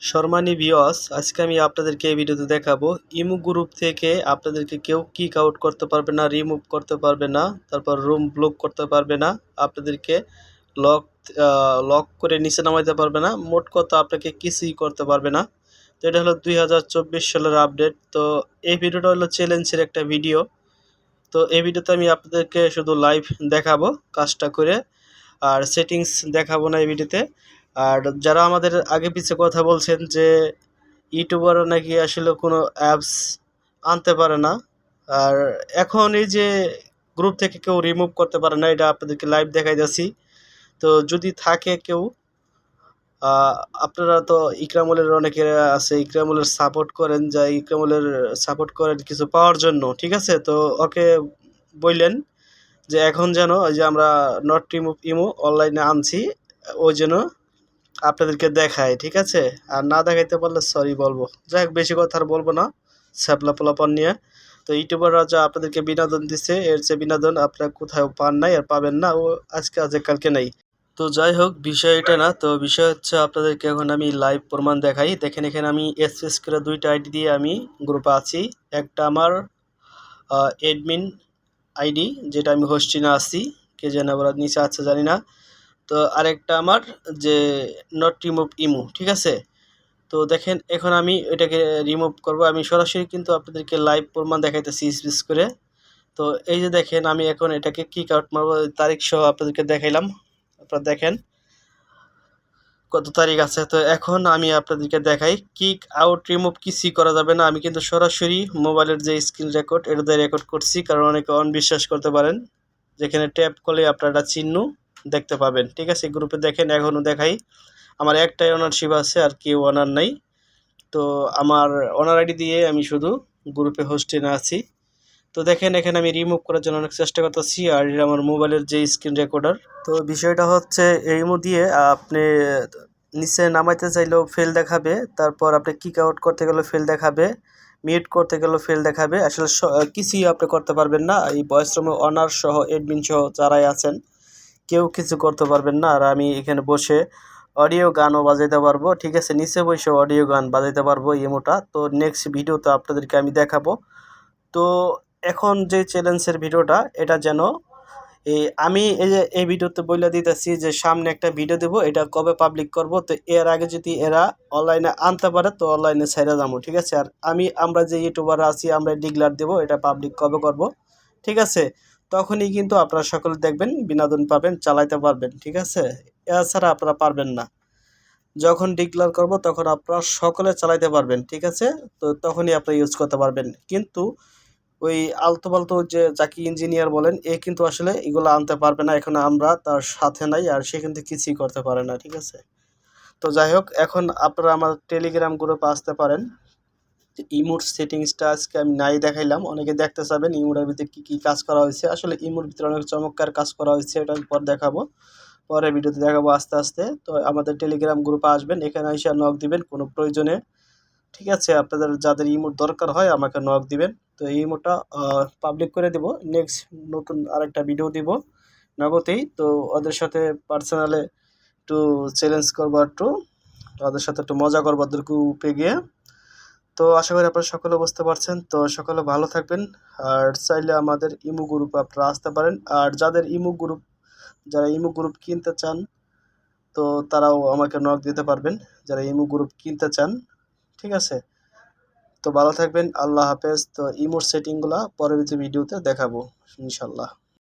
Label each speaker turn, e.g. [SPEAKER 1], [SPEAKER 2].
[SPEAKER 1] শর্মানি ভিওস আজকে আমি আপনাদেরকে এই ভিডিওতে দেখাবো ইমু গ্রুপ থেকে আপনাদেরকে কেউ কিক আউট করতে পারবে না রিমুভ করতে পারবে না, তারপর রুম ব্লক করতে পারবে না, আপনাদেরকে লক লক করে নিচে নামাইতে পারবে না, মোট কথা আপনাকে কিছুই করতে পারবে না। তো এটা হলো দুই হাজার চব্বিশ সালের আপডেট তো এই ভিডিওটা হলো চ্যালেঞ্জের একটা ভিডিও তো এই ভিডিওতে আমি আপনাদেরকে শুধু লাইভ দেখাবো, কাজটা করে, আর সেটিংস দেখাবো না এই ভিডিওতে। আর যারা আমাদের আগে পিছে কথা বলছেন যে ইউটিউবারও নাকি আসলে কোনো অ্যাপস আনতে পারে না, আর এখন এই যে গ্রুপ থেকে কেউ রিমুভ করতে পারে না, এটা আপনাদেরকে লাইভ দেখাই যাচ্ছি তো যদি থাকে কেউ আপনারা তো ইকরামুলের অনেকে আছে, ইকরামুলের সাপোর্ট করেন, যা ইকরামুলের সাপোর্ট করেন কিছু পাওয়ার জন্য, ঠিক আছে? তো ওকে বললেন যে এখন যেন ওই যে আমরা নট রিমুভ ইমো অনলাইনে আনছি, ওই জন্য আপনাদেরকে দেখায়, ঠিক আছে? আর না দেখাইতে পারলে সরি বলব। যাই হোক, বেশি কথা আর বলব না স্যাপলা পোলাপন নিয়ে। তো ইউটিউবাররা যা আপনাদেরকে বিনোদন দিচ্ছে এর চেয়ে বিনোদন আপনারা কোথাও পান নাই আর পাবেন না, ও আজকে আজকে কালকে নেই। তো যাই হোক, বিষয় এটা না, তো বিষয় হচ্ছে আপনাদেরকে এখন আমি লাইভ প্রমাণ দেখাই। দেখেন, এখানে আমি এস এস করে দুইটা আইডি দিয়ে আমি গ্রুপে আছি। একটা আমার এডমিন আইডি যেটা আমি হোস্টিনে আছি। কে যেন আবার নিচে আছে জানি না। তো আরেকটা আমার যে নট রিমুভ ইমু ঠিক আছে? তো দেখেন, এখন আমি এটাকে রিমুভ করব। আমি সরাসরি কিন্তু আপনাদেরকে লাইভ প্রমাণ দেখাইতেছি স্পিস করে। তো এই যে দেখেন, আমি এখন এটাকে কিক আউট মারবো। তারিখ সহ আপনাদেরকে দেখাইলাম। আপনারা দেখেন কত তারিখ আছে। তো এখন আমি আপনাদেরকে দেখাই কিক আউট রিমুভ কিছুই করা যাবে না। আমি কিন্তু সরাসরি মোবাইলের যে স্ক্রিন রেকর্ড এটা দিয়ে রেকর্ড করছি। কারণ অনেকে অনবিশ্বাস করতে পারেন। যেখানে ট্যাপ করলে আপনারা চিহ্ন দেখতে পাবেন। ঠিক আছে গ্রুপে দেখেন, এখনও দেখাই। আমার একটাই অনারশিপ আছে, আর কেউ অনার নাই। তো আমার অনার আইডি দিয়ে আমি শুধু গ্রুপে হোস্টেনে আছি। তো দেখেন, এখানে আমি রিমুভ করার জন্য অনেক চেষ্টা করতেছি, আর এটা আমার মোবাইলের যে স্ক্রিন রেকর্ডার তো বিষয়টা হচ্ছে, এই দিয়ে আপনি নিচে নামাইতে চাইলেও ফেল দেখাবে, তারপর আপনি কিক আউট করতে গেলেও ফেল দেখাবে মিউট করতে গেলেও ফেল দেখাবে। আসলে কিছুই আপনি করতে পারবেন না। এই বয়স অনার সহ এডমিন সহ যারাই আছেন কেউ কিছু করতে পারবেন না আর আমি এখানে বসে অডিও গানও বাজাইতে পারব, ঠিক আছে? নিচে বসে অডিও গান বাজাইতে পারব ইমোটা তো নেক্সট ভিডিওতে আপনাদেরকে আমি দেখাবো। তো এখন যে চ্যালেঞ্জের ভিডিওটা এটা যেন এই আমি এই যে, এই ভিডিওতে বলে দিতেছি যে, সামনে একটা ভিডিও দেবো, এটা কবে পাবলিক করব? তো এর আগে যদি এরা অনলাইনে আনতে পারে, তো অনলাইনে ছেড়ে যাব, ঠিক আছে? আর আমি, আমরা যে ইউটিউবার আছি, আমরা ডিগলার দেবো, এটা পাবলিক কবে করব, ঠিক আছে? তখনই কিন্তু আপনারা সকলে দেখবেন, বিনোদন পাবেন, চালাইতে পারবেন, ঠিক আছে? এছাড়া আপনারা পারবেন না। যখন ডিক্লার করব, তখন আপনারা সকলে চালাইতে পারবেন, ঠিক আছে? তো তখনই আপনারা ইউজ করতে পারবেন। কিন্তু ওই আলতো পালতো যে যাকে ইঞ্জিনিয়ার বলেন, এ কিন্তু আসলে এগুলো আনতে পারবে না। এখন আমরা তার সাথে নাই আর সে কিন্তু কিছুই করতে পারে না, ঠিক আছে? তো যাই হোক, এখন আপনারা আমার টেলিগ্রাম গ্রুপে আসতে পারেন। ইমোট সেটিংসটা আজকে আমি নাই দেখাইলাম, অনেকে দেখতে চাবেন ইমোটের ভিতরে কী কী কাজ করা হয়েছে। আসলে ইমোর ভিতরে অনেক চমৎকার কাজ করা হয়েছে, এটা পর দেখাবো। পরে ভিডিওতে দেখাবো আস্তে আস্তে। তো আমাদের টেলিগ্রাম গ্রুপে আসবেন, এখানে এসে নক দিবেন, কোনো প্রয়োজনে। ঠিক আছে, আপনাদের যাদের ইমোট দরকার হয় আমাকে নক দিবেন। তো এই ইমোটটা পাবলিক করে দেব। নেক্সট নতুন আরেকটা ভিডিও দিব নগতেই তো ওদের সাথে পার্সোনালে একটু চ্যালেঞ্জ করব, একটু। ওদের সাথে একটু মজা করব ওদের গ্রুপে গিয়ে। তো আশা করি আপনারা সকলে বুঝতে পারছেন। তো সকলে ভালো থাকবেন। আর চাইলে আমাদের ইমু গ্রুপ আপনারা আসতে পারেন। আর যাদের ইমু গ্রুপ, যারা ইমু গ্রুপ কিনতে চান, তো তারাও আমাকে নক দিতে পারবেন। যারা ইমু গ্রুপ কিনতে চান, ঠিক আছে? তো ভালো থাকবেন। আল্লাহ হাফেজ। তো ইমোর সেটিংগুলো পরবর্তী ভিডিওতে দেখাবো ইনশাল্লাহ